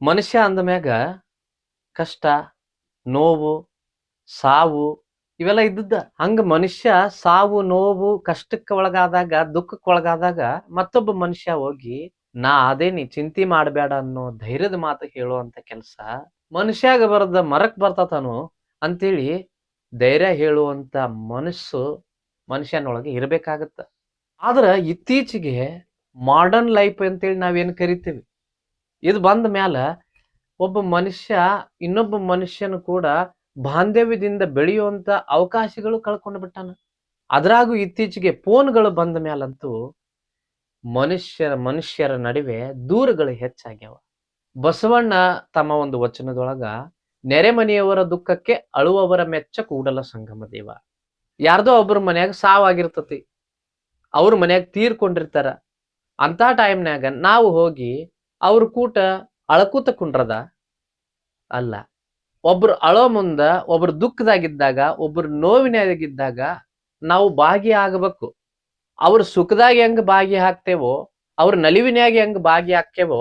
ಮನುಷ್ಯ ಅಂದ ಮ್ಯಾಗ ಕಷ್ಟ, ನೋವು, ಸಾವು ಇವೆಲ್ಲ ಇದ್ದದ್ದ. ಹಂಗ ಮನುಷ್ಯ ಸಾವು, ನೋವು, ಕಷ್ಟಕ್ಕೆ ಒಳಗಾದಾಗ, ದುಃಖಕ್ಕೆ ಒಳಗಾದಾಗ ಮತ್ತೊಬ್ಬ ಮನುಷ್ಯ ಹೋಗಿ, ನಾ ಅದೇನಿ ಚಿಂತೆ ಮಾಡಬೇಡ ಅನ್ನೋ ಧೈರ್ಯದ ಮಾತು ಹೇಳುವಂತ ಕೆಲಸ ಮನುಷ್ಯಾಗ ಬರದ ಮರಕ್ ಬರ್ತಾತನು ಅಂತೇಳಿ ಧೈರ್ಯ ಹೇಳುವಂತ ಮನಸ್ಸು ಮನುಷ್ಯನೊಳಗೆ ಇರಬೇಕಾಗತ್ತ. ಆದ್ರ ಇತ್ತೀಚೆಗೆ ಮಾಡರ್ನ್ ಲೈಫ್ ಅಂತೇಳಿ ನಾವೇನು ಕರಿತೀವಿ? ಇದು ಬಂದ ಮ್ಯಾಲ ಒಬ್ಬ ಮನುಷ್ಯ, ಇನ್ನೊಬ್ಬ ಮನುಷ್ಯನ ಕೂಡ ಬಾಂಧವ್ಯದಿಂದ ಬೆಳೆಯುವಂತ ಅವಕಾಶಗಳು ಕಳ್ಕೊಂಡು ಬಿಟ್ಟಾನ. ಅದ್ರಾಗೂ ಇತ್ತೀಚೆಗೆ ಫೋನ್ಗಳು ಬಂದ ಮ್ಯಾಲಂತೂ ಮನುಷ್ಯರ ಮನುಷ್ಯರ ನಡುವೆ ದೂರಗಳು ಹೆಚ್ಚಾಗ್ಯಾವ. ಬಸವಣ್ಣ ತಮ್ಮ ಒಂದು ವಚನದೊಳಗ ನೆರೆಮನೆಯವರ ದುಃಖಕ್ಕೆ ಅಳುವವರ ಮೆಚ್ಚ ಕೂಡಲ ಸಂಗಮ ದೇವ. ಯಾರ್ದೋ ಒಬ್ಬರ ಮನ್ಯಾಗ ಸಾವಾಗಿರ್ತತಿ. ಅವ್ರ ಮನ್ಯಾಗ ತೀರ್ಕೊಂಡಿರ್ತಾರ. ಅಂತ ಟೈಮ್ನಾಗ ನಾವು ಹೋಗಿ ಅವ್ರ ಕೂಟ ಅಳಕೂತ ಕುಂಡ್ರದ ಅಲ್ಲ. ಒಬ್ರು ಅಳೋ ಮುಂದ ಒಬ್ರು ದುಃಖದಾಗಿದ್ದಾಗ, ಒಬ್ರು ನೋವಿನಾಗಿದ್ದಾಗ ನಾವು ಭಾಗಿಯಾಗಬೇಕು ಅವ್ರ ಸುಖದಾಗ ಹೆಂಗ್ ಭಾಗಿ ಹಾಕ್ತೇವೋ ಅವ್ರ ನಲಿವಿನ್ಯಾಗ ಹೆಂಗ್ ಭಾಗಿ ಹಾಕ್ತೇವೋ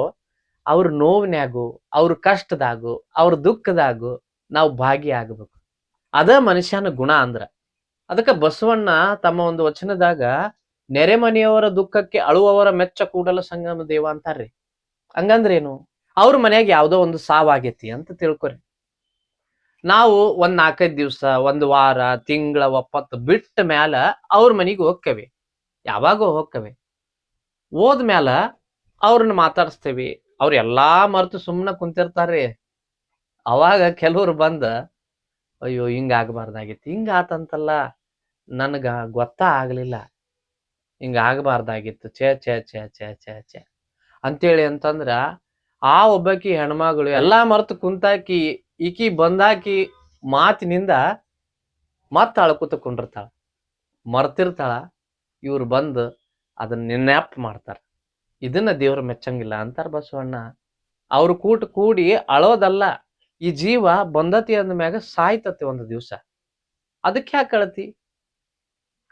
ಅವ್ರ ನೋವಿನ್ಯಾಗು, ಅವ್ರ ಕಷ್ಟದಾಗು, ಅವ್ರ ದುಃಖದಾಗು ನಾವು ಭಾಗಿಯಾಗಬೇಕು ಅದ ಮನುಷ್ಯನ ಗುಣ ಅಂದ್ರ. ಅದಕ್ಕೆ ಬಸವಣ್ಣ ತಮ್ಮ ಒಂದು ವಚನದಾಗ, ನೆರೆಮನೆಯವರ ದುಃಖಕ್ಕೆ ಅಳುವವರ ಮೆಚ್ಚ ಕೂಡಲ ಸಂಗಮ ದೇವ ಅಂತಾರ್ರಿ. ಹಂಗಂದ್ರೇನು? ಅವ್ರ ಮನೆಯಾಗ ಯಾವುದೋ ಒಂದು ಸಾವಾಗೈತಿ ಅಂತ ತಿಳ್ಕೊರಿ. ನಾವು ಒಂದ್ ನಾಲ್ಕೈದು ದಿವ್ಸ, ಒಂದ್ ವಾರ, ತಿಂಗಳ, ಒಪ್ಪತ್ತು ಬಿಟ್ಟ ಮ್ಯಾಲ ಅವ್ರ ಮನೆಗೆ ಹೋಗ್ಕವಿ. ಯಾವಾಗೋ ಹೋಗ್ಕವಿ. ಹೋದ್ಮ್ಯಾಲ ಅವ್ರನ್ನ ಮಾತಾಡಿಸ್ತೇವಿ. ಅವ್ರ ಎಲ್ಲಾ ಮರ್ತು ಸುಮ್ಮನೆ ಕುಂತಿರ್ತಾರ್ರಿ. ಅವಾಗ ಕೆಲವ್ರು ಬಂದ, ಅಯ್ಯೋ, ಹಿಂಗ ಆಗ್ಬಾರ್ದಾಗಿತ್ತು ಹಿಂಗ ಆತಂತಲ್ಲ. ನನಗ ಗೊತ್ತಾ ಆಗ್ಲಿಲ್ಲ. ಹಿಂಗ ಆಗ್ಬಾರ್ದಾಗಿತ್ತು. ಛೇ ಛೇ ಛೇ ಛೇ ಛೇ ಛೇ. ಅಂತೇಳಿ ಅಂತಂದ್ರ ಆ ಒಬ್ಬಾಕಿ ಹೆಣ್ಮಗಳು ಎಲ್ಲಾ ಮರ್ತು ಕುಂತಾಕಿ, ಈಕಿ ಬಂದಾಕಿ ಮಾತಿನಿಂದ ಮತ್ತ ಅಳ್ಕೂತ ಕುಂಡಿರ್ತಾಳ. ಮರ್ತಿರ್ತಾಳ, ಇವ್ರು ಬಂದು ಅದನ್ನ ನೆನಪ್ ಮಾಡ್ತಾರ. ಇದನ್ನ ದೇವ್ರ ಮೆಚ್ಚಂಗಿಲ್ಲ ಅಂತಾರ ಬಸವಣ್ಣ. ಅವ್ರು ಕೂಟ ಕೂಡಿ ಅಳೋದಲ್ಲ, ಈ ಜೀವ ಬಂದತಿ ಅಂದ ಮ್ಯಾಗ ಸಾಯ್ತತಿ ಒಂದು ದಿವಸ. ಅದಕ್ಕೆ ಯಾಕೆ ಕಳತಿ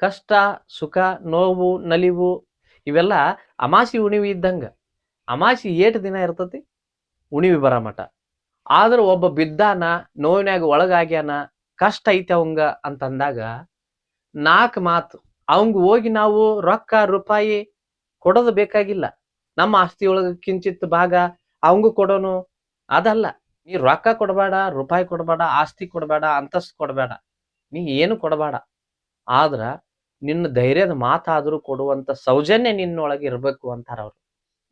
ಕಷ್ಟ, ಸುಖ, ನೋವು, ನಲಿವು ಇವೆಲ್ಲ ಅಮಾಸಿ ಉಣಿವಿ ಇದ್ದಂಗ. ಅಮಾಸಿ ಏಟ್ ದಿನ ಇರ್ತತಿ? ಉಣಿವಿ ಬರ ಮಟ ಆದ್ರ ಒಬ್ಬ ಬಿದ್ದಾನ ನೋವಿನಾಗ ಒಳಗಾಗ್ಯಾನ, ಕಷ್ಟ ಐತಿ ಅವಂಗ ಅಂತಂದಾಗ ನಾಲ್ಕು ಮಾತು. ಅವಂಗ ಹೋಗಿ ನಾವು ರೊಕ್ಕ, ರೂಪಾಯಿ ಕೊಡೋದು ಬೇಕಾಗಿಲ್ಲ. ನಮ್ಮ ಆಸ್ತಿಯೊಳಗ ಕಿಂಚಿತ್ ಭಾಗ ಅವಂಗೂ ಕೊಡೋನು ಅದಲ್ಲ. ನೀ ರೊಕ್ಕ ಕೊಡಬೇಡ, ರೂಪಾಯಿ ಕೊಡಬೇಡ, ಆಸ್ತಿ ಕೊಡಬೇಡ, ಅಂತಸ್ತು ಕೊಡಬೇಡ. ನೀ ಏನು ಕೊಡಬೇಡ. ಆದ್ರ ನಿನ್ನ ಧೈರ್ಯದ ಮಾತಾದರೂ ಕೊಡುವಂತ ಸೌಜನ್ಯ ನಿನ್ನೊಳಗೆ ಇರಬೇಕು ಅಂತಾರ ಅವ್ರು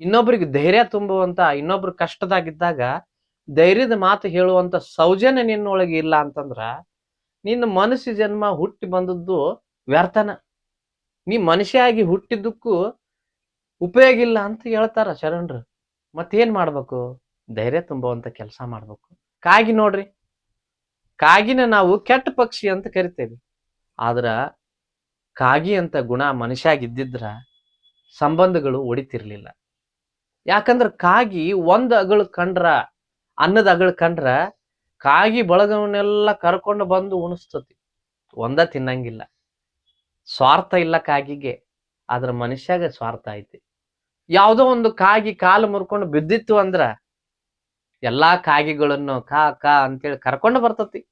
ಇನ್ನೊಬ್ರಿಗೆ ಧೈರ್ಯ ತುಂಬುವಂತ, ಇನ್ನೊಬ್ರು ಕಷ್ಟದಾಗಿದ್ದಾಗ ಧೈರ್ಯದ ಮಾತು ಹೇಳುವಂತ ಸೌಜನ್ಯ ನಿನ್ನೊಳಗೆ ಇಲ್ಲ ಅಂತಂದ್ರ ನಿನ್ನ ಮನಸ್ಸು ಜನ್ಮ ಹುಟ್ಟಿ ಬಂದದ್ದು ವ್ಯರ್ಥನ. ನೀ ಮನುಷ್ಯ ಆಗಿ ಹುಟ್ಟಿದ್ದಕ್ಕೂ ಉಪಯೋಗ ಇಲ್ಲ ಅಂತ ಹೇಳ್ತಾರ ಶರಣರು. ಮತ್ತೇನ್ ಮಾಡ್ಬೇಕು? ಧೈರ್ಯ ತುಂಬುವಂತ ಕೆಲಸ ಮಾಡ್ಬೇಕು. ಕಾಗಿ ನೋಡ್ರಿ. ಕಾಗಿನ ನಾವು ಕೆಟ್ಟ ಪಕ್ಷಿ ಅಂತ ಕರಿತೇವೆ. ಆದ್ರ ಕಾಗಿ ಅಂತ ಗುಣ ಮನುಷ್ಯಾಗಿದ್ದಿದ್ರ ಸಂಬಂಧಗಳು ಒಡಿತಿರ್ಲಿಲ್ಲ. ಯಾಕಂದ್ರ ಕಾಗಿ ಒಂದ್ ಅಗಳು ಕಂಡ್ರ ಅನ್ನದ ಅಗಳು ಕಂಡ್ರ ಕಾಗಿ ಬಳಗವನ್ನೆಲ್ಲ ಕರ್ಕೊಂಡು ಬಂದು ಉಣಿಸ್ತತಿ. ಒಂದ ತಿನ್ನಂಗಿಲ್ಲ. ಸ್ವಾರ್ಥ ಇಲ್ಲ ಕಾಗಿಗೆ. ಆದ್ರ ಮನುಷ್ಯಾಗ ಸ್ವಾರ್ಥ ಐತಿ. ಯಾವುದೋ ಒಂದು ಕಾಗಿ ಕಾಲು ಮುರ್ಕೊಂಡು ಬಿದ್ದಿತ್ತು ಅಂದ್ರ ಎಲ್ಲಾ ಕಾಗಿಗಳನ್ನು ಕಾ ಕಾ ಅಂತೇಳಿ ಕರ್ಕೊಂಡು ಬರ್ತತಿ.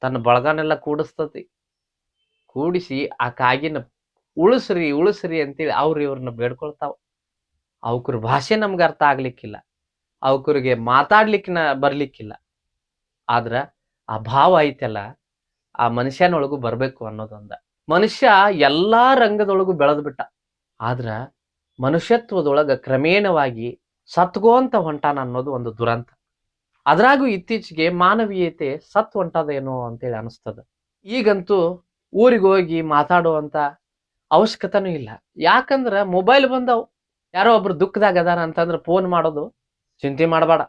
ತನ್ನ ಬಳಗನೆಲ್ಲ ಕೂಡಿಸ್ತತಿ. ಕೂಡಿಸಿ ಆ ಕಾಗಿನ ಉಳಿಸ್ರಿ ಉಳಿಸ್ರಿ ಅಂತೇಳಿ ಅವ್ರ ಇವ್ರನ್ನ ಬೇಡ್ಕೊಳ್ತಾವ. ಅವಕ್ರ ಭಾಷೆ ನಮ್ಗೆ ಅರ್ಥ ಆಗ್ಲಿಕ್ಕಿಲ್ಲ. ಅವಕ್ರಿಗೆ ಮಾತಾಡ್ಲಿಕ್ಕಿನ ಬರ್ಲಿಕ್ಕಿಲ್ಲ. ಆದ್ರ ಆ ಭಾವ ಐತಲ್ಲ, ಆ ಮನುಷ್ಯನೊಳಗೂ ಬರ್ಬೇಕು ಅನ್ನೋದೊಂದ. ಮನುಷ್ಯ ಎಲ್ಲಾ ರಂಗದೊಳಗೂ ಬೆಳೆದ್ ಬಿಟ್ಟ. ಆದ್ರ ಮನುಷ್ಯತ್ವದೊಳಗ ಕ್ರಮೇಣವಾಗಿ ಸತ್ಗೋಂತ ಹೊಂಟಾನ ಅನ್ನೋದು ಒಂದು ದುರಂತ. ಅದ್ರಾಗೂ ಇತ್ತೀಚೆಗೆ ಮಾನವೀಯತೆ ಸತ್ ಹೊಂಟದೇನೋ ಅಂತೇಳಿ ಅನಿಸ್ತದ. ಈಗಂತೂ ಊರಿಗೆ ಹೋಗಿ ಮಾತಾಡುವಂತ ಅವಶ್ಯಕತೆನೂ ಇಲ್ಲ. ಯಾಕಂದ್ರ ಮೊಬೈಲ್ ಬಂದವು. ಯಾರೋ ಒಬ್ರು ದುಃಖದಾಗ ಅದಾರ ಅಂತಂದ್ರೆ ಫೋನ್ ಮಾಡೋದು ಚಿಂತೆ ಮಾಡಬೇಡ.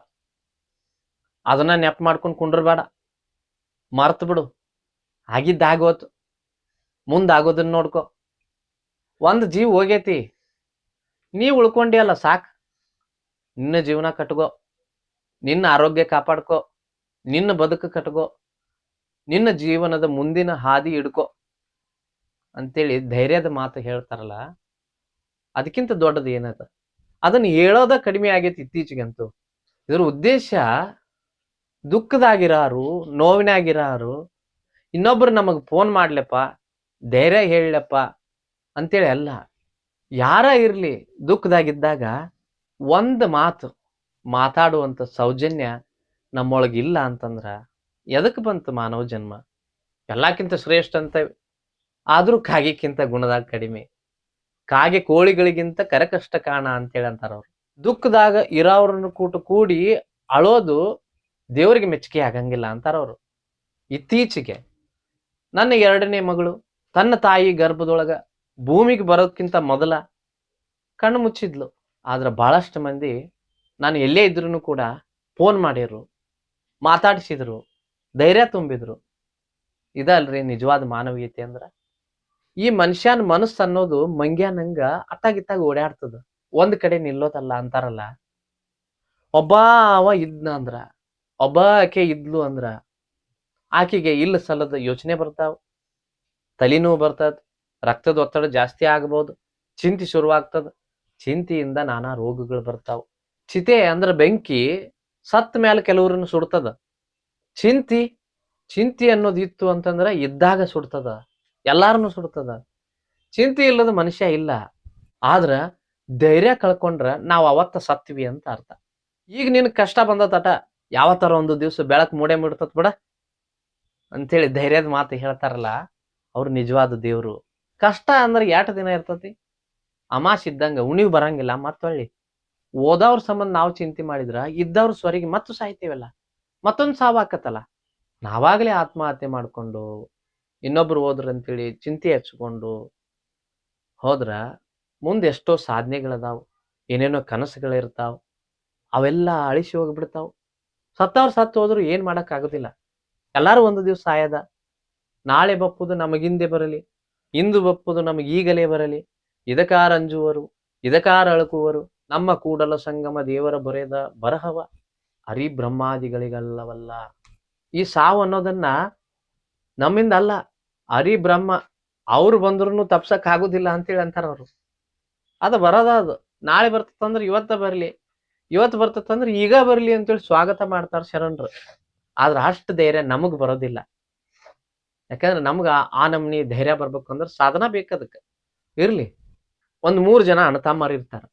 ಅದನ್ನ ನೆಪ್ ಮಾಡ್ಕೊಂಡು ಕುಂಡ್ರಬೇಡ. ಮರ್ತು ಬಿಡು. ಆಗಿದ್ದಾಗೋತು ಮುಂದಾಗೋದನ್ನ ನೋಡ್ಕೊ. ಒಂದು ಜೀವ ಹೋಗೈತಿ. ನೀ ಉಳ್ಕೊಂಡಿ ಅಲ್ಲ ಸಾಕು. ನಿನ್ನ ಜೀವನ ಕಟ್ಕೋ. ನಿನ್ನ ಆರೋಗ್ಯ ಕಾಪಾಡ್ಕೋ. ನಿನ್ನ ಬದುಕು ಕಟ್ಕೋ. ನಿನ್ನ ಜೀವನದ ಮುಂದಿನ ಹಾದಿ ಹಿಡ್ಕೋ. ಅಂತೇಳಿ ಧೈರ್ಯದ ಮಾತು ಹೇಳ್ತಾರಲ್ಲ. ಅದಕ್ಕಿಂತ ದೊಡ್ಡದು ಏನದ? ಅದನ್ನ ಹೇಳೋದ ಕಡಿಮೆ ಆಗೈತಿ ಇತ್ತೀಚೆಗಂತೂ. ಇದರ ಉದ್ದೇಶ, ದುಃಖದಾಗಿರಾರು, ನೋವಿನಾಗಿರಾರು, ಇನ್ನೊಬ್ರು ನಮಗೆ ಫೋನ್ ಮಾಡ್ಲಪ್ಪ, ಧೈರ್ಯ ಹೇಳಪ್ಪ ಅಂತೇಳಿ ಅಲ್ಲ. ಯಾರ ಇರ್ಲಿ ದುಃಖದಾಗಿದ್ದಾಗ ಒಂದು ಮಾತು, ಮಾತಾಡುವಂತ ಸೌಜನ್ಯ ನಮ್ಮೊಳಗಿಲ್ಲ ಅಂತಂದ್ರೆ ಎದಕ್ಕೆ ಬಂತು ಮಾನವ ಜನ್ಮ? ಎಲ್ಲಕ್ಕಿಂತ ಶ್ರೇಷ್ಠ ಅಂತ ಆದರೂ ಕಾಗಿಕ್ಕಿಂತ ಗುಣದಾಗ ಕಡಿಮೆ. ಕಾಗೆ ಕೋಳಿಗಳಿಗಿಂತ ಕರಕಷ್ಟ ಕಾಣ ಅಂತೇಳಿ ಅಂತಾರ ಅವ್ರು. ದುಃಖದಾಗ ಇರೋವ್ರನ್ನ ಕೂಟ ಕೂಡಿ ಅಳೋದು ದೇವರಿಗೆ ಮೆಚ್ಚುಗೆ ಆಗಂಗಿಲ್ಲ ಅಂತಾರ ಅವರು. ಇತ್ತೀಚೆಗೆ ನನ್ನ ಎರಡನೇ ಮಗಳು ತನ್ನ ತಾಯಿ ಗರ್ಭದೊಳಗ ಭೂಮಿಗೆ ಬರೋದಕ್ಕಿಂತ ಮೊದಲ ಕಣ್ಣು ಮುಚ್ಚಿದ್ಲು. ಆದ್ರೆ ಬಹಳಷ್ಟು ಮಂದಿ ನಾನು ಎಲ್ಲೇ ಇದ್ರು ಕೂಡ ಫೋನ್ ಮಾಡಿದ್ರು, ಮಾತಾಡಿಸಿದ್ರು, ಧೈರ್ಯ ತುಂಬಿದ್ರು. ಇದಲ್ರಿ ನಿಜವಾದ ಮಾನವೀಯತೆ ಅಂದ್ರ. ಈ ಮನುಷ್ಯನ ಮನಸ್ಸು ಅನ್ನೋದು ಮಂಗ್ಯಾನಂಗ ಅತ್ತಾಗಿತ್ತಾಗ ಓಡಾಡ್ತದ ಒಂದ್ ಕಡೆ ನಿಲ್ಲೋದಲ್ಲ ಅಂತಾರಲ್ಲ. ಒಬ್ಬ ಅವ ಇದ್ನ ಅಂದ್ರ, ಒಬ್ಬ ಆಕೆ ಇದ್ಲು ಅಂದ್ರ, ಆಕೆಗೆ ಇಲ್ಲ ಸಲ್ಲದ ಯೋಚನೆ ಬರ್ತಾವ. ತಲೆನೋವು ಬರ್ತದ, ರಕ್ತದ ಒತ್ತಡ ಜಾಸ್ತಿ ಆಗ್ಬೋದು, ಚಿಂತೆ ಶುರುವಾಗ್ತದ. ಚಿಂತೆಯಿಂದ ನಾನಾ ರೋಗಗಳು ಬರ್ತಾವ. ಚಿತೆ ಅಂದ್ರ ಬೆಂಕಿ ಸತ್ ಮೇಲೆ ಕೆಲವ್ರನ್ನ ಸುಡ್ತದ. ಚಿಂತಿ ಚಿಂತಿ ಅನ್ನೋದು ಇತ್ತು ಅಂತಂದ್ರ ಇದ್ದಾಗ ಸುಡ್ತದ. ಎಲ್ಲಾರನ್ನು ಸುಡ್ತದ. ಚಿಂತೆ ಇಲ್ಲದ ಮನುಷ್ಯ ಇಲ್ಲ. ಆದ್ರ ಧೈರ್ಯ ಕಳ್ಕೊಂಡ್ರ ನಾವು ಅವತ್ತ ಸತ್ವಿ ಅಂತ ಅರ್ಥ. ಈಗ ನಿನ್ ಕಷ್ಟ ಬಂದ ತಟ ಯಾವ ಯಾವತ್ತರ ಒಂದು ದಿವ್ಸ ಬೆಳಕ್ ಮೂಡೆ ಮುಡ್ತತ್ ಬಿಡ. ಅಂತೇಳಿ ಧೈರ್ಯದ ಮಾತು ಹೇಳ್ತಾರಲ್ಲ, ಅವ್ರು ನಿಜವಾದ ದೇವ್ರು. ಕಷ್ಟ ಅಂದ್ರೆ ಯಾಟ ದಿನ ಇರ್ತತಿ? ಅಮಾಶ್ ಇದ್ದಂಗ, ಉಣಿವ್ ಬರಂಗಿಲ್ಲ ಮತ್ತೊಳ್ಳಿ ಓದವ್ರ ಸಂಬಂಧ ನಾವು ಚಿಂತೆ ಮಾಡಿದ್ರ, ಇದ್ದವ್ರ ಸ್ವರಿಗೆ ಮತ್ತು ಸಾಯ್ತೇವಲ್ಲ ಮತ್ತೊಂದು ಸಾವಾಕತ್ತಲ್ಲ ನಾವಾಗ್ಲೇ ಆತ್ಮಹತ್ಯೆ ಮಾಡ್ಕೊಂಡು ಇನ್ನೊಬ್ರು ಹೋದ್ರ ಅಂತೇಳಿ ಚಿಂತೆ ಹಚ್ಕೊಂಡು ಹೋದ್ರ ಮುಂದೆ ಎಷ್ಟೋ ಸಾಧನೆಗಳದಾವ್, ಏನೇನೋ ಕನಸುಗಳಿರ್ತಾವ, ಅವೆಲ್ಲ ಅಳಿಸಿ ಹೋಗ್ಬಿಡ್ತಾವ್. ಸತ್ತವ್ರು ಸತ್ತು ಹೋದ್ರು ಏನ್ ಮಾಡಕ್ ಆಗುದಿಲ್ಲ. ಎಲ್ಲಾರು ಒಂದು ದಿವ್ಸ ಆಯದ ನಾಳೆ ಬಪ್ಪುದು ನಮಗಿಂದೆ ಬರಲಿ, ಇಂದು ಬಪ್ಪುದು ನಮಗೀಗಲೇ ಬರಲಿ. ಇದಕಾರ ಅಂಜುವರು ಇದಕಾರ ಅಳುಕುವರು, ನಮ್ಮ ಕೂಡಲ ಸಂಗಮ ದೇವರ ಬರೆದ ಬರಹವ. ಹರಿ ಬ್ರಹ್ಮಾದಿಗಳಿಗಲ್ಲವಲ್ಲ ಈ ಸಾವು ಅನ್ನೋದನ್ನ ನಮ್ಮಿಂದ ಅಲ್ಲ. ಹರಿ ಬ್ರಹ್ಮ, ಅವ್ರು ಬಂದ್ರು ತಪ್ಸಕ್ ಆಗುದಿಲ್ಲ ಅಂತೇಳಿ ಅಂತಾರ ಅವರು. ಅದು ಬರೋದ ಅದು. ನಾಳೆ ಬರ್ತದಂದ್ರೆ ಇವತ್ತ ಬರ್ಲಿ. ಇವತ್ತು ಬರ್ತದಂದ್ರೆ ಈಗ ಬರ್ಲಿ ಅಂತೇಳಿ ಸ್ವಾಗತ ಮಾಡ್ತಾರ ಶರಣರು. ಆದ್ರ ಅಷ್ಟು ಧೈರ್ಯ ನಮಗ್ ಬರೋದಿಲ್ಲ. ಯಾಕಂದ್ರೆ ನಮ್ಗ ಆ ನಮ್ನಿ ಧೈರ್ಯ ಬರ್ಬೇಕು ಅಂದ್ರೆ ಸಾಧನ ಬೇಕದಕ್ಕೆ. ಇರ್ಲಿ. ಒಂದ್ ಮೂರ್ ಜನ ಅಣ್ಣತಮ್ಮರು ಇರ್ತಾರ.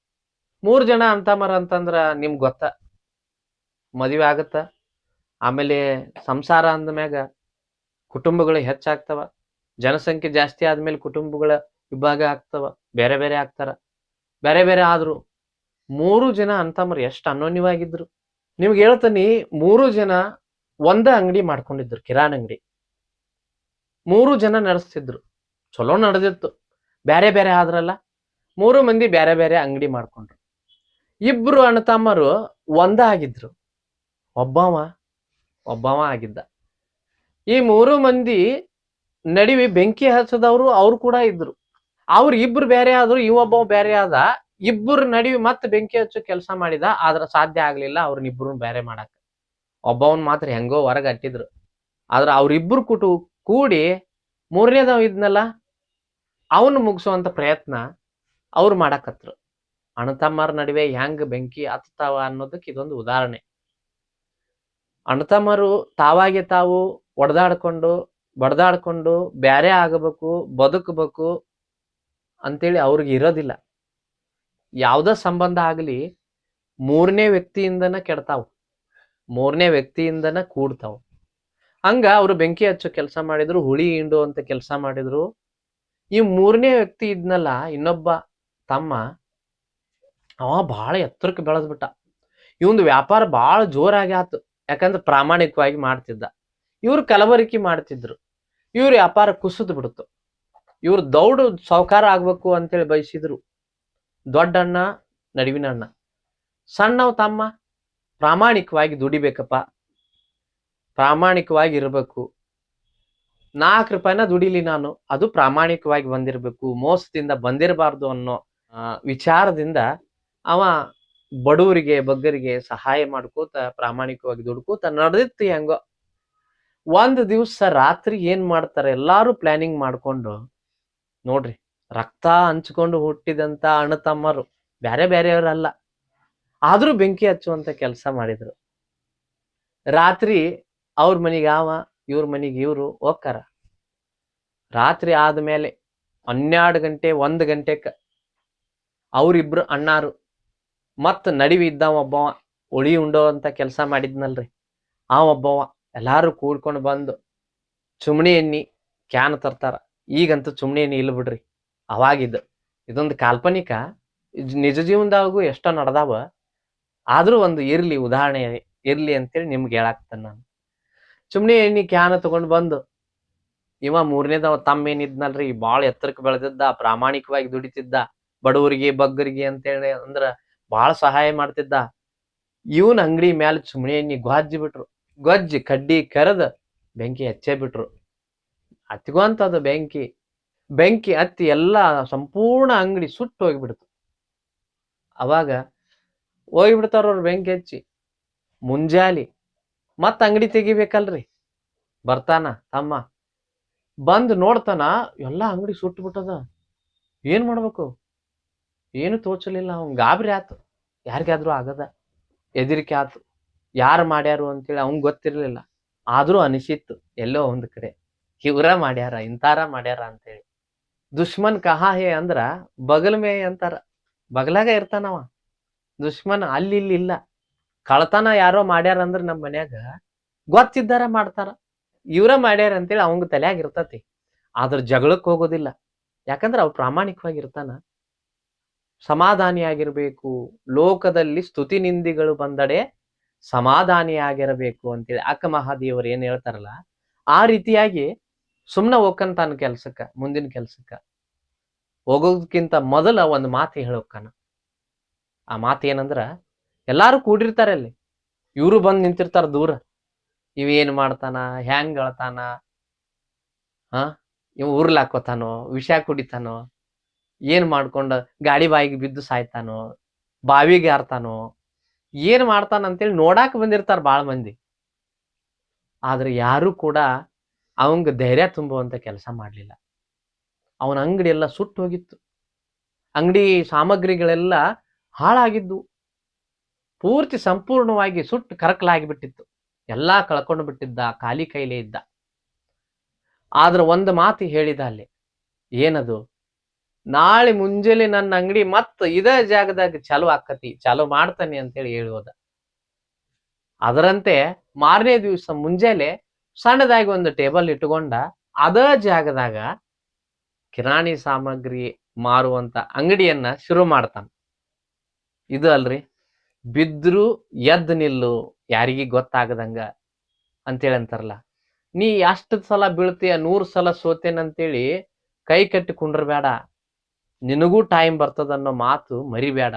ಮೂರ್ ಜನ ಅಣ್ಣತಮ್ಮರ ಅಂತಂದ್ರ ನಿಮ್ಗ್ ಗೊತ್ತ. ಮದುವೆ ಆಗತ್ತ. ಆಮೇಲೆ ಸಂಸಾರ ಅಂದ್ಮ್ಯಾಗ ಕುಟುಂಬಗಳು ಹೆಚ್ಚಾಗ್ತವ. ಜನಸಂಖ್ಯೆ ಜಾಸ್ತಿ ಆದ್ಮೇಲೆ ಕುಟುಂಬಗಳ ವಿಭಾಗ ಆಗ್ತವ. ಬೇರೆ ಬೇರೆ ಆಗ್ತಾರ. ಬೇರೆ ಬೇರೆ ಆದ್ರು ಮೂರು ಜನ ಅಂತಮ್ಮರು ಎಷ್ಟು ಅನ್ಯೋನ್ಯವಾಗಿದ್ರು ನಿಮ್ಗೆ ಹೇಳ್ತೀನಿ, ಮೂರು ಜನ ಒಂದ ಅಂಗಡಿ ಮಾಡ್ಕೊಂಡಿದ್ರು, ಕಿರಾಣ್ ಅಂಗಡಿ. ಮೂರು ಜನ ನಡೆಸ್ತಿದ್ರು. ಚಲೋ ನಡೆದಿತ್ತು. ಬೇರೆ ಬೇರೆ ಆದ್ರಲ್ಲ. ಮೂರು ಮಂದಿ ಬೇರೆ ಬೇರೆ ಅಂಗಡಿ ಮಾಡ್ಕೊಂಡ್ರು. ಇಬ್ರು ಅಣ್ಣತಮ್ಮರು ಒಂದ ಆಗಿದ್ರು. ಒಬ್ಬವ ಒಬ್ಬವ ಆಗಿದ್ದ. ಈ ಮೂರು ಮಂದಿ ನಡಿವಿ ಬೆಂಕಿ ಹಚ್ಚದವ್ರು ಅವ್ರು ಕೂಡ ಇದ್ರು. ಅವ್ರ ಇಬ್ರು ಬೇರೆ ಆದ್ರು ಇವೊಬ್ಬ ಬೇರೆ ಆದ. ಇಬ್ಬರು ನಡಿವಿ ಮತ್ತೆ ಬೆಂಕಿ ಹಚ್ಚು ಕೆಲಸ ಮಾಡಿದ. ಆದ್ರ ಸಾಧ್ಯ ಆಗ್ಲಿಲ್ಲ ಅವ್ರನ್ನಿಬ್ರು ಬೇರೆ ಮಾಡಕ್. ಒಬ್ಬವನ್ ಮಾತ್ರ ಹೆಂಗೋ ಹೊರಗೆ ಹತ್ತಿದ್ರು ಆದ್ರ ಅವ್ರಿಬ್ರು ಕುಟು ಕೂಡಿ ಮೂರನೇದವ ಇದ್ನಲ್ಲ, ಅವನು ಮುಗಿಸುವಂತ ಪ್ರಯತ್ನ ಅವ್ರು ಮಾಡಕತ್ರು. ಅಣತಮ್ಮರ ನಡುವೆ ಹೆಂಗ್ ಬೆಂಕಿ ಹತ್ತಾವ ಅನ್ನೋದಕ್ಕೆ ಇದೊಂದು ಉದಾಹರಣೆ. ಅಣತಮ್ಮರು ತಾವಾಗೆ ತಾವು ಒಡೆದಾಡ್ಕೊಂಡು, ಬಡ್ದಾಡ್ಕೊಂಡು ಬ್ಯಾರೆ ಆಗಬೇಕು, ಬದುಕಬೇಕು ಅಂತೇಳಿ ಅವ್ರಿಗೆ ಇರೋದಿಲ್ಲ. ಯಾವ್ದ ಸಂಬಂಧ ಆಗಲಿ ಮೂರನೇ ವ್ಯಕ್ತಿಯಿಂದನ ಕೆಡ್ತಾವು. ಮೂರನೇ ವ್ಯಕ್ತಿಯಿಂದನ ಕೂಡ್ತಾವು. ಹಂಗ ಅವ್ರು ಬೆಂಕಿ ಹಚ್ಚೋ ಕೆಲಸ ಮಾಡಿದ್ರು, ಹುಳಿ ಹಿಂಡು ಅಂತ ಕೆಲಸ ಮಾಡಿದ್ರು. ಈ ಮೂರನೇ ವ್ಯಕ್ತಿ ಇದ್ನಲ್ಲ, ಇನ್ನೊಬ್ಬ ತಮ್ಮ, ಅವ ಬಹಳ ಎತ್ತರಕ್ಕೆ ಬೆಳೆದ್ಬಿಟ್ಟ. ಇವಂದು ವ್ಯಾಪಾರ ಬಹಳ ಜೋರಾಗಿ ಆತು. ಯಾಕಂದ್ರೆ ಪ್ರಾಮಾಣಿಕವಾಗಿ ಮಾಡ್ತಿದ್ದ. ಇವ್ರು ಕಲಬರಿಕೆ ಮಾಡ್ತಿದ್ರು. ಇವ್ರ ವ್ಯಾಪಾರ ಕುಸಿದ್ ಬಿಡ್ತು. ಇವ್ರು ದೌಡು ಸಾವುಕಾರ ಆಗ್ಬೇಕು ಅಂತೇಳಿ ಬಯಸಿದ್ರು. ದೊಡ್ಡ ಅಣ್ಣ, ನಡುವಿನ ಅಣ್ಣ. ಸಣ್ಣವ್ ತಮ್ಮ ಪ್ರಾಮಾಣಿಕವಾಗಿ ದುಡಿಬೇಕಪ್ಪ. ಪ್ರಾಮಾಣಿಕವಾಗಿ ಇರಬೇಕು. ನಾಲ್ಕು ರೂಪಾಯಿನ ದುಡಿಲಿ ನಾನು. ಅದು ಪ್ರಾಮಾಣಿಕವಾಗಿ ಬಂದಿರಬೇಕು. ಮೋಸದಿಂದ ಬಂದಿರಬಾರ್ದು ಅನ್ನೋ ವಿಚಾರದಿಂದ ಅವ ಬಡವರಿಗೆ ಬಗ್ಗರಿಗೆ ಸಹಾಯ ಮಾಡ್ಕೋತ, ಪ್ರಾಮಾಣಿಕವಾಗಿ ದುಡ್ಕೋತ ನಡೆದಿತ್ತು ಹೆಂಗೋ. ಒಂದ್ ದಿವಸ ರಾತ್ರಿ ಏನ್ ಮಾಡ್ತಾರೆ, ಎಲ್ಲಾರು ಪ್ಲಾನಿಂಗ್ ಮಾಡ್ಕೊಂಡು, ನೋಡ್ರಿ, ರಕ್ತ ಹಂಚ್ಕೊಂಡು ಹುಟ್ಟಿದಂತ ಅಣ್ಣ ತಮ್ಮರು, ಬ್ಯಾರೆ ಬೇರೆಯವರಲ್ಲ ಆದ್ರೂ ಬೆಂಕಿ ಹಚ್ಚುವಂತ ಕೆಲಸ ಮಾಡಿದ್ರು. ರಾತ್ರಿ ಅವ್ರ ಮನೆಗೆ ಅವ ಇವ್ರ ಮನೆಗೆ ಇವರು ಹೋಗ್ತಾರ. ರಾತ್ರಿ ಆದ್ಮೇಲೆ ಹನ್ನೆರಡು ಗಂಟೆ, ಒಂದು ಗಂಟೆಕ ಅವ್ರಿಬ್ರು ಅಣ್ಣಾರು ಮತ್ ನಡಿವಿ ಇದ್ದಾವ ಒಬ್ಬವ ಉಳಿ ಉಂಡೋ ಅಂತ ಕೆಲಸ ಮಾಡಿದ್ನಲ್ರಿ. ಆ ಒಬ್ಬವ ಎಲ್ಲಾರು ಕೂಡ್ಕೊಂಡು ಬಂದು ಚುಮಣಿ ಎಣ್ಣಿ ಕ್ಯಾನ್ ತರ್ತಾರ. ಈಗಂತೂ ಚುಮಣಿ ಎಣ್ಣಿ ಇಲ್ಲ ಬಿಡ್ರಿ. ಅವಾಗಿದ್ದು ಇದೊಂದು ಕಾಲ್ಪನಿಕ ನಿಜ ಜೀವನದಾಗೂ ಎಷ್ಟೋ ನಡೆದಾವ. ಆದ್ರೂ ಒಂದು ಇರ್ಲಿ ಉದಾಹರಣೆ ಇರ್ಲಿ ಅಂತೇಳಿ ನಿಮ್ಗೆ ಹೇಳಾಕ್ತೇನೆ ನಾನು. ಚುಮ್ನಿ ಎಣ್ಣಿ ಕ್ಯಾನ್ ತಗೊಂಡ್ ಬಂದು, ಇವ ಮೂರನೇದವ ತಮ್ಮ ಏನಿದ್ನಲ್ರಿ ಬಾಳ ಎತ್ತರಕ್ಕೆ ಬೆಳೆದಿದ್ದ, ಪ್ರಾಮಾಣಿಕವಾಗಿ ದುಡಿತಿದ್ದ, ಬಡವರಿಗೆ, ಬಗ್ಗರಿಗೆ ಅಂತೇಳಿ ಅಂದ್ರ ಬಾಳ ಸಹಾಯ ಮಾಡ್ತಿದ್ದ. ಇವನ್ ಅಂಗಡಿ ಮ್ಯಾಲ ಚುಮ್ನಿ ಎಣ್ಣಿ ಗ್ವಾಜ್ಜಿ ಬಿಟ್ರು. ಗೊಜ್ಜಿ, ಕಡ್ಡಿ, ಕರೆದ ಬೆಂಕಿ ಹಚ್ಚೇ ಬಿಟ್ರು ಹತ್ಕೊಂತದ ಬೆಂಕಿ. ಬೆಂಕಿ ಹತ್ತಿ ಎಲ್ಲ ಸಂಪೂರ್ಣ ಅಂಗಡಿ ಸುಟ್ಟು ಹೋಗಿಬಿಡ್ತು. ಅವಾಗ ಹೋಗಿಬಿಡ್ತಾರ ಅವ್ರು ಬೆಂಕಿ ಹಚ್ಚಿ. ಮುಂಜಾಲಿ ಮತ್ತ ಅಂಗಡಿ ತೆಗಿಬೇಕಲ್ರಿ. ಬರ್ತಾನ ತಮ್ಮ. ಬಂದು ನೋಡ್ತಾನ ಎಲ್ಲಾ ಅಂಗಡಿ ಸುಟ್ಟು ಬಿಟ್ಟದ ಏನ್ ಮಾಡ್ಬೇಕು? ಏನು ತೋಚಲಿಲ್ಲ. ಅವ್ನ್ ಗಾಬರಿ ಆತು. ಯಾರಿಗಾದ್ರೂ ಆಗದ. ಎದಿರಿಕೆ ಆತು. ಯಾರು ಮಾಡ್ಯಾರು ಅಂತೇಳಿ ಅವಂಗ್ ಗೊತ್ತಿರ್ಲಿಲ್ಲ. ಆದ್ರೂ ಅನಿಸಿತ್ತು ಎಲ್ಲೋ ಒಂದ್ ಕಡೆ ಇವ್ರ ಮಾಡ್ಯಾರ, ಇಂತಾರ ಮಾಡ್ಯಾರ ಅಂತೇಳಿ. ದುಶ್ಮನ್ ಕಹಾ ಹೇ ಅಂದ್ರ ಬಗಲ್ ಮೇ ಅಂತಾರ. ಬಗಲಾಗ ಇರ್ತಾನವ ದುಶ್ಮನ್ ಅಲ್ಲಿ ಇಲ್ಲಿ ಇಲ್ಲ. ಕಳತನ ಯಾರೋ ಮಾಡ್ಯಾರ ಅಂದ್ರ ನಮ್ ಮನ್ಯಾಗ ಗೊತ್ತಿದ್ದಾರ ಮಾಡ್ತಾರ. ಇವ್ರ ಮಾಡ್ಯಾರ ಅಂತೇಳಿ ಅವಂಗ ತಲೆಯಾಗ ಇರ್ತತಿ. ಆದ್ರ ಜಗಳಕ್ ಹೋಗೋದಿಲ್ಲ. ಯಾಕಂದ್ರ ಅವ್ ಪ್ರಾಮಾಣಿಕವಾಗಿ ಇರ್ತಾನ. ಸಮಾಧಾನಿಯಾಗಿರ್ಬೇಕು. ಲೋಕದಲ್ಲಿ ಸ್ತುತಿ ನಿಂದಿಗಳು ಬಂದಡೆ ಸಮಾಧಾನಿಯಾಗಿರಬೇಕು ಅಂತೇಳಿ ಅಕ್ಕ ಮಹಾದೇವರು ಏನ್ ಹೇಳ್ತಾರಲ್ಲ, ಆ ರೀತಿಯಾಗಿ ಸುಮ್ನ ಹೋಗ್ಕನ್ ತನ್ನ ಕೆಲ್ಸಕ್ಕ, ಮುಂದಿನ ಕೆಲ್ಸಕ್ಕ. ಹೋಗೋದಕ್ಕಿಂತ ಮೊದಲ ಒಂದು ಮಾತು ಹೇಳೋಕ್ಕನ ಆ ಮಾತು ಏನಂದ್ರ, ಎಲ್ಲಾರು ಕೂಡಿರ್ತಾರೆ ಅಲ್ಲಿ. ಇವ್ರು ಬಂದ್ ನಿಂತಿರ್ತಾರ ದೂರ. ಇವ ಏನ್ ಮಾಡ್ತಾನ, ಹ್ಯಾಂಗ್ ಹೇಳ್ತಾನ ಹಾ ಇವ ಊರ್ಲ್ ಹಾಕೋತಾನೋ, ವಿಷ ಕುಡಿತಾನೋ, ಏನ್ ಮಾಡ್ಕೊಂಡು, ಗಾಡಿ ಬಾಯಿಗೆ ಬಿದ್ದು ಸಾಯ್ತಾನೋ, ಬಾವಿಗೆ ಹಾರ್ತಾನೋ ಏನ್ ಮಾಡ್ತಾನ ಅಂತೇಳಿ ನೋಡಾಕ್ ಬಂದಿರ್ತಾರ ಬಾಳ ಮಂದಿ. ಆದ್ರೆ ಯಾರು ಕೂಡ ಅವಂಗ ಧೈರ್ಯ ತುಂಬುವಂತ ಕೆಲಸ ಮಾಡ್ಲಿಲ್ಲ. ಅವನ ಅಂಗಡಿ ಎಲ್ಲ ಸುಟ್ಟು ಹೋಗಿತ್ತು. ಅಂಗಡಿ ಸಾಮಗ್ರಿಗಳೆಲ್ಲ ಹಾಳಾಗಿದ್ದು. ಪೂರ್ತಿ ಸಂಪೂರ್ಣವಾಗಿ ಸುಟ್ಟು ಕರಕಲಾಗಿಬಿಟ್ಟಿತ್ತು. ಎಲ್ಲಾ ಕಳ್ಕೊಂಡು ಬಿಟ್ಟಿದ್ದ, ಖಾಲಿ ಕೈಲೇ ಇದ್ದ. ಆದ್ರೆ ಒಂದು ಮಾತು ಹೇಳಿದ ಅಲ್ಲಿ, ಏನದು? ನಾಳೆ ಮುಂಜಾನೆ ನನ್ನ ಅಂಗಡಿ ಮತ್ತ ಇದೇ ಜಾಗದಾಗ ಚಾಲು ಆಕತಿ, ಚಾಲು ಮಾಡ್ತಾನೆ ಅಂತೇಳಿ ಹೇಳೋದ ಅದರಂತೆ ಮಾರನೇ ದಿವಸ ಮುಂಜಾನೆ ಸಣ್ಣದಾಗಿ ಒಂದು ಟೇಬಲ್ ಇಟ್ಟುಕೊಂಡ ಅದ ಜಾಗದಾಗ ಕಿರಾಣಿ ಸಾಮಗ್ರಿ ಮಾರುವಂತ ಅಂಗಡಿಯನ್ನ ಶುರು ಮಾಡ್ತಾನ. ಇದು ಅಲ್ರಿ? ಬಿದ್ರು ಎದ್ದು ನಿಲ್ಲು, ಯಾರಿಗಿ ಗೊತ್ತಾಗದಂಗ ಅಂತೇಳಿ ಅಂತಾರಲ್ಲ. ನೀ ಎಷ್ಟು ಸಲ ಬೀಳ್ತೀಯ, ನೂರ್ ಸಲ ಸೋತೇನಂತೇಳಿ ಕೈ ಕಟ್ಟಿ ಕುಂಡ್ರಬೇಡ. ನಿನಗೂ ಟೈಮ್ ಬರ್ತದ ಅನ್ನೋ ಮಾತು ಮರಿಬೇಡ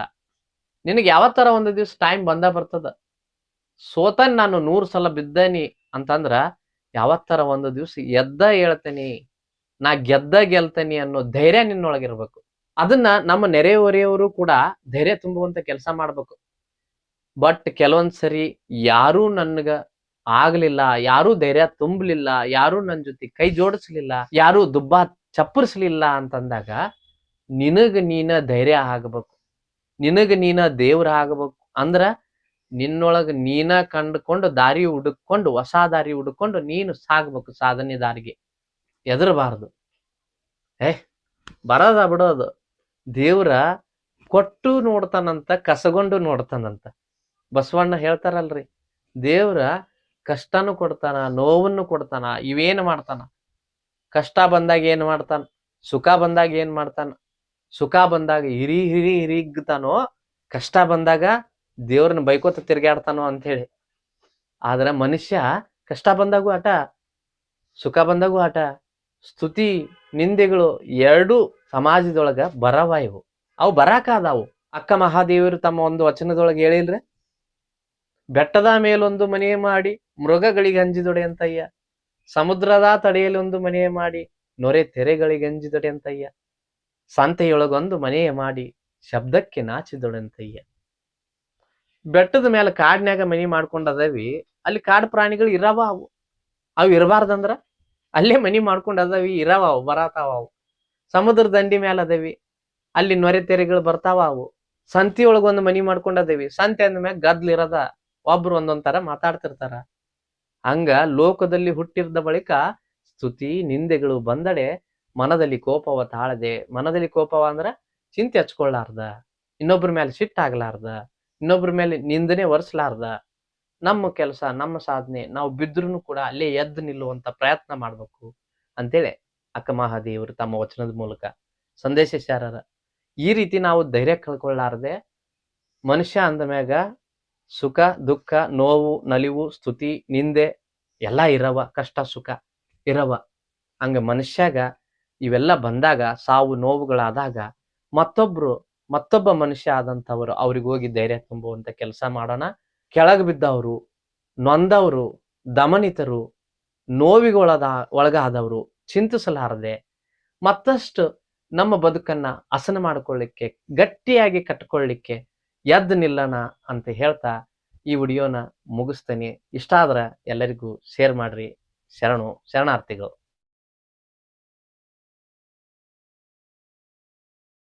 ನಿನಗೆ ಯಾವತ್ತರ ಒಂದು ದಿವ್ಸ ಟೈಮ್ ಬಂದ ಬರ್ತದ. ಸೋತನ್ ನಾನು ನೂರ್ ಸಲ ಬಿದ್ದೇನಿ ಅಂತಂದ್ರ ಯಾವತ್ತರ ಒಂದು ದಿವ್ಸ ಎದ್ದ ಹೇಳ್ತೇನಿ, ನಾ ಗೆದ್ದ ಗೆಲ್ತೇನಿ ಅನ್ನೋ ಧೈರ್ಯ ನಿನ್ನೊಳಗಿರ್ಬೇಕು. ಅದನ್ನ ನಮ್ಮ ನೆರೆಹೊರೆಯವರು ಕೂಡ ಧೈರ್ಯ ತುಂಬುವಂತ ಕೆಲಸ ಮಾಡ್ಬೇಕು. ಬಟ್ ಕೆಲವೊಂದ್ಸರಿ ಯಾರೂ ನನ್ಗ ಆಗ್ಲಿಲ್ಲ, ಯಾರೂ ಧೈರ್ಯ ತುಂಬಲಿಲ್ಲ, ಯಾರೂ ನನ್ನ ಜೊತೆ ಕೈ ಜೋಡಿಸ್ಲಿಲ್ಲ, ಯಾರೂ ದುಬ್ಬಾ ಚಪ್ಪರಿಸ್ಲಿಲ್ಲ ಅಂತಂದಾಗ ನಿನಗ ನೀನ ಧೈರ್ಯ ಆಗಬೇಕು. ನಿನಗ ನೀನ ದೇವ್ರ ಆಗಬೇಕು. ಅಂದ್ರ ನಿನ್ನೊಳಗ ನೀನ ಕಂಡುಕೊಂಡು ದಾರಿ ಹುಡುಕೊಂಡು, ಹೊಸ ದಾರಿ ಹುಡುಕೊಂಡು ನೀನು ಸಾಗ್ಬೇಕು ಸಾಧನೆ ದಾರಿಗೆ. ಎದರಬಾರ್ದು ಏ, ಬರೋದ ಬಿಡೋದು. ದೇವ್ರ ಕೊಟ್ಟು ನೋಡ್ತಾನಂತ, ಕಸಗೊಂಡು ನೋಡ್ತಾನಂತ. ಬಸವಣ್ಣ ಹೇಳ್ತಾರಲ್ರಿ, ದೇವ್ರ ಕಷ್ಟನು ಕೊಡ್ತಾನ, ನೋವನ್ನು ಕೊಡ್ತಾನ, ಇವೇನು ಮಾಡ್ತಾನ? ಕಷ್ಟ ಬಂದಾಗ ಏನ್ ಮಾಡ್ತಾನ? ಸುಖ ಬಂದಾಗ ಏನ್ ಮಾಡ್ತಾನ? ಸುಖ ಬಂದಾಗ ಹಿರಿ ಹಿರಿ ಹಿರಿಗ್ತಾನೋ, ಕಷ್ಟ ಬಂದಾಗ ದೇವ್ರನ್ನ ಬೈಕೋತ ತಿರ್ಗಾಡ್ತಾನೋ ಅಂತ ಹೇಳಿ. ಆದ್ರೆ ಮನುಷ್ಯ ಕಷ್ಟ ಬಂದಾಗೂ ಆಟ, ಸುಖ ಬಂದಾಗೂ ಆಟ, ಸ್ತುತಿ, ನಿಂದೆಗಳು ಎರಡೂ ಸಮಾಜದೊಳಗ ಬರವ ಇವು ಅವು ಅದಾವು ಅಕ್ಕ ಮಹಾದೇವರು ತಮ್ಮ ಒಂದು ವಚನದೊಳಗೆ ಹೇಳಿಲ್ರಿ? ಬೆಟ್ಟದ ಮೇಲೊಂದು ಮನೆ ಮಾಡಿ ಮೃಗಗಳಿಗೆ ಹಂಜಿದೊಡೆ ಅಂತಯ್ಯ. ಸಮುದ್ರದ ತಡೆಯಲೊಂದು ಮನೆ ಮಾಡಿ ನೊರೆ ತೆರೆಗಳಿಗೆ ಹಂಜಿದೊಡೆ ಅಂತಯ್ಯ. ಸಂತೆಯೊಳಗೊಂದು ಮನೆಯ ಮಾಡಿ ಶಬ್ದಕ್ಕೆ ನಾಚಿದೊಡಂತಯ್ಯ ಬೆಟ್ಟದ ಮೇಲೆ ಕಾಡಿನ್ಯಾಗ ಮನೆ ಮಾಡ್ಕೊಂಡದವಿ, ಅಲ್ಲಿ ಕಾಡು ಪ್ರಾಣಿಗಳು ಇರವ ಅವು. ಅವು ಇರಬಾರ್ದಂದ್ರ? ಅಲ್ಲೇ ಮನಿ ಮಾಡ್ಕೊಂಡದವಿ, ಇರವ ಅವು, ಬರತಾವ ಅವು. ಸಮುದ್ರ ದಂಡಿ ಮೇಲೆ ಅದವಿ, ಅಲ್ಲಿ ನೊರೆ ತೆರೆಗಳು ಬರ್ತಾವ ಅವು. ಸಂತಿಯೊಳಗೊಂದು ಮನಿ ಮಾಡ್ಕೊಂಡದೇವಿ, ಸಂತೆ ಅಂದ್ಮ್ಯಾಗ ಗದ್ಲ ಇರದ ಒಬ್ರು ಒಂದೊಂದ್ ತರ ಮಾತಾಡ್ತಿರ್ತಾರ. ಹಂಗ ಲೋಕದಲ್ಲಿ ಹುಟ್ಟಿರ್ದ ಬಳಿಕ ಸ್ತುತಿ, ನಿಂದೆಗಳು ಬಂದಡೆ ಮನದಲ್ಲಿ ಕೋಪವ ತಾಳದೆ, ಮನದಲ್ಲಿ ಕೋಪವ ಅಂದ್ರ ಚಿಂತೆ ಹಚ್ಕೊಳ್ಳಾರ್ದ, ಇನ್ನೊಬ್ರ ಮೇಲೆ ಸಿಟ್ಟಾಗ್ಲಾರ್ದ ಇನ್ನೊಬ್ರ ಮೇಲೆ ನಿಂದನೆ ಒರೆಸ್ಲಾರ್ದ. ನಮ್ಮ ಕೆಲಸ, ನಮ್ಮ ಸಾಧನೆ, ನಾವು ಬಿದ್ರೂ ಕೂಡ ಅಲ್ಲೇ ಎದ್ದು ನಿಲ್ಲುವಂತ ಪ್ರಯತ್ನ ಮಾಡ್ಬೇಕು ಅಂತೇಳಿ ಅಕ್ಕ ಮಹಾದೇವರು ತಮ್ಮ ವಚನದ ಮೂಲಕ ಸಂದೇಶ ಸಾರರ ಈ ರೀತಿ ನಾವು ಧೈರ್ಯ ಕಳ್ಕೊಳ್ಳಾರ್ದೆ, ಮನುಷ್ಯ ಅಂದ ಮ್ಯಾಗ ಸುಖ, ದುಃಖ, ನೋವು, ನಲಿವು, ಸ್ತುತಿ, ನಿಂದೆ ಎಲ್ಲ ಇರವ, ಕಷ್ಟ, ಸುಖ ಇರವ. ಹಂಗ ಮನುಷ್ಯಾಗ ಇವೆಲ್ಲ ಬಂದಾಗ ಸಾವು ನೋವುಗಳಾದಾಗ ಮತ್ತೊಬ್ರು, ಮತ್ತೊಬ್ಬ ಮನುಷ್ಯ ಆದಂಥವರು ಅವ್ರಿಗೆ ಹೋಗಿ ಧೈರ್ಯ ತುಂಬುವಂತ ಕೆಲಸ ಮಾಡೋಣ. ಕೆಳಗೆ ಬಿದ್ದವರು, ನೊಂದವರು, ದಮನಿತರು, ನೋವಿಗೊಳದ, ಒಳಗಾದವರು ಚಿಂತಿಸಲಾರದೆ ಮತ್ತಷ್ಟು ನಮ್ಮ ಬದುಕನ್ನ ಹಸನ ಮಾಡಿಕೊಳ್ಳಿಕ್ಕೆ, ಗಟ್ಟಿಯಾಗಿ ಕಟ್ಕೊಳ್ಳಿಕ್ಕೆ ಎದ್ದು ನಿಲ್ಲಣ ಅಂತ ಹೇಳ್ತಾ ಈ ವಿಡಿಯೋನ ಮುಗಿಸ್ತೇನೆ. ಇಷ್ಟ ಆದ್ರೆ ಎಲ್ಲರಿಗೂ ಶೇರ್ ಮಾಡ್ರಿ. ಶರಣು, ಶರಣಾರ್ಥಿಗಳು.